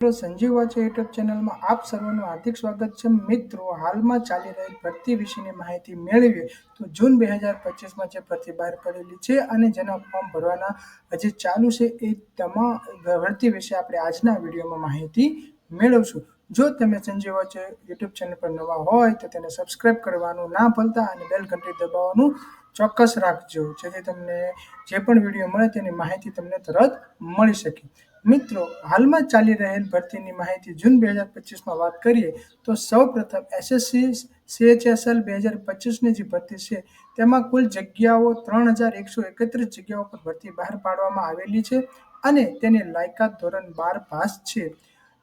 મિત્રો સંજીવ વાચે યુટ્યુબ ચેનલમાં આપ સર્વનું હાર્દિક સ્વાગત છે. મિત્રો, હાલમાં ચાલી રહેલ ભરતી વિશેની માહિતી મેળવીએ તો જૂન બે હજાર પચીસમાં જે ભરતી બહાર પડેલી છે અને જેના ફોર્મ ભરવાના હજી ચાલુ છે, એ તમામ ભરતી વિશે આપણે આજના વિડીયોમાં માહિતી મેળવશું. જો તમે સંજીવ વચ્ચે યુટ્યુબ ચેનલ પર નવા હોય તો તેને સબસ્ક્રાઇબ કરવાનું ના ભૂલતા અને બેલ ઘંટી દબાવવાનું ચોક્કસ રાખજો, જેથી તમને જે પણ વીડિયો મળે તેની માહિતી તમને તરત મળી શકે. મિત્રો, હાલમાં ચાલી રહેલ ભરતીની માહિતી જૂન બે હજાર પચીસમાં વાત કરીએ તો સૌ પ્રથમ એસએસસી સીએચએસએલ બે હજાર પચીસની જે ભરતી છે, તેમાં કુલ જગ્યાઓ ત્રણ હજાર એકસો એકત્રીસ જગ્યાઓ પર ભરતી બહાર પાડવામાં આવેલી છે અને તેની લાયકાત ધોરણ બાર પાસ છે.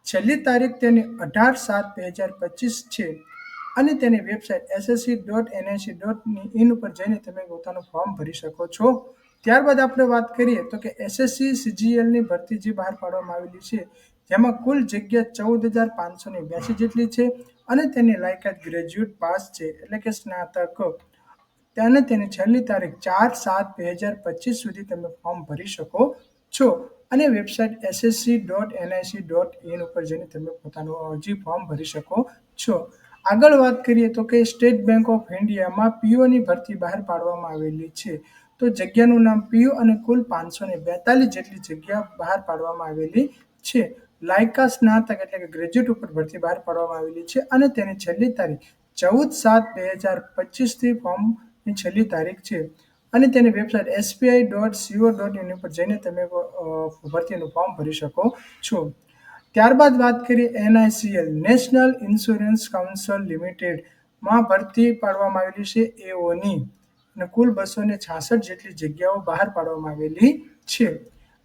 છેલ્લી તારીખ તેની અઢાર સાત બે હજાર પચીસ છે અને તેની website SSC dot NIC dot in ઉપર જઈને તમે પોતાનું ફોર્મ ભરી શકો છો. ત્યારબાદ આપણે વાત કરીએ તો કે એસએસસી સીજીએલની ભરતી જે બહાર પાડવામાં આવેલી છે, જેમાં કુલ જગ્યા ચૌદ હજાર પાંચસો ને બ્યાસી જેટલી છે અને તેની લાયકાત ગ્રેજ્યુએટ પાસ છે એટલે કે સ્નાતક. તેને તેની છેલ્લી તારીખ ચાર સાત બે હજાર પચીસ સુધી તમે ફોર્મ ભરી શકો છો. અને website SSC dot NIC dot in ઉપર જઈને તમે પોતાનું અરજી ફોર્મ ભરી શકો છો. આગળ વાત કરીએ તો કે સ્ટેટ બેંક ઓફ ઇન્ડિયામાં પીઓની ભરતી બહાર પાડવામાં આવેલી છે. તો જગ્યાનું નામ પીઓ અને કુલ પાંચસો ને બેતાલીસ જેટલી જગ્યા બહાર પાડવામાં આવેલી છે. લાયકા સ્નાતક એટલે કે ગ્રેજ્યુએટ ઉપર ભરતી બહાર પાડવામાં આવેલી છે અને તેની છેલ્લી તારીખ ચૌદ સાત બે હજાર પચીસથી ફોર્મની છેલ્લી તારીખ છે. અને તેની website SBI dot co dot in ઉપર જઈને તમે ભરતીનું ફોર્મ ભરી શકો છો. ત્યારબાદ વાત કરીએ એનઆઈસીએલ નેશનલ ઇન્સ્યોરન્સ કાઉન્સિલ લિમિટેડમાં ભરતી પાડવામાં આવેલી છે એઓની અને કુલ બસો ને છાસઠ જેટલી જગ્યાઓ બહાર પાડવામાં આવેલી છે.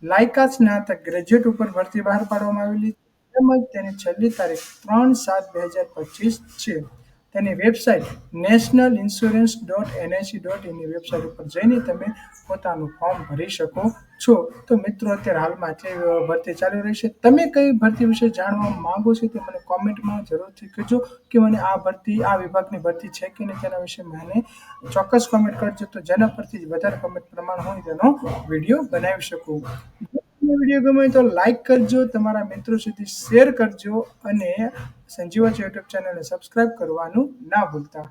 લાયકા સ્નાતક ગ્રેજ્યુએટ ઉપર ભરતી બહાર પાડવામાં આવેલી તેમજ તેની છેલ્લી તારીખ ત્રણ સાત બે હજાર પચીસ છે. તેની website national insurance dot NIC dot ઇનની website ઉપર જઈને તમે પોતાનું ફોર્મ ભરી શકો છો. તો મિત્રો, અત્યારે હાલમાં જે ભરતી ચાલી રહી છે, તમે કઈ ભરતી વિશે જાણવા માંગો છો તે મને કોમેન્ટમાં જરૂરથી કહેજો કે મને આ ભરતી, આ વિભાગની ભરતી છે કે નહીં તેના વિશે મને ચોક્કસ કોમેન્ટ કરજો. તો જેના પરથી વધારે કોમેન્ટ પ્રમાણ હોય તેનો વીડિયો બનાવી શકું. વીડિયો ગમે તો લાઈક કરજો, તમારા મિત્રો સુધી શેર કરજો અને સંજીવા યુટ્યુબ ચેનલને સબસ્ક્રાઇબ કરવાનું ના ભૂલતા.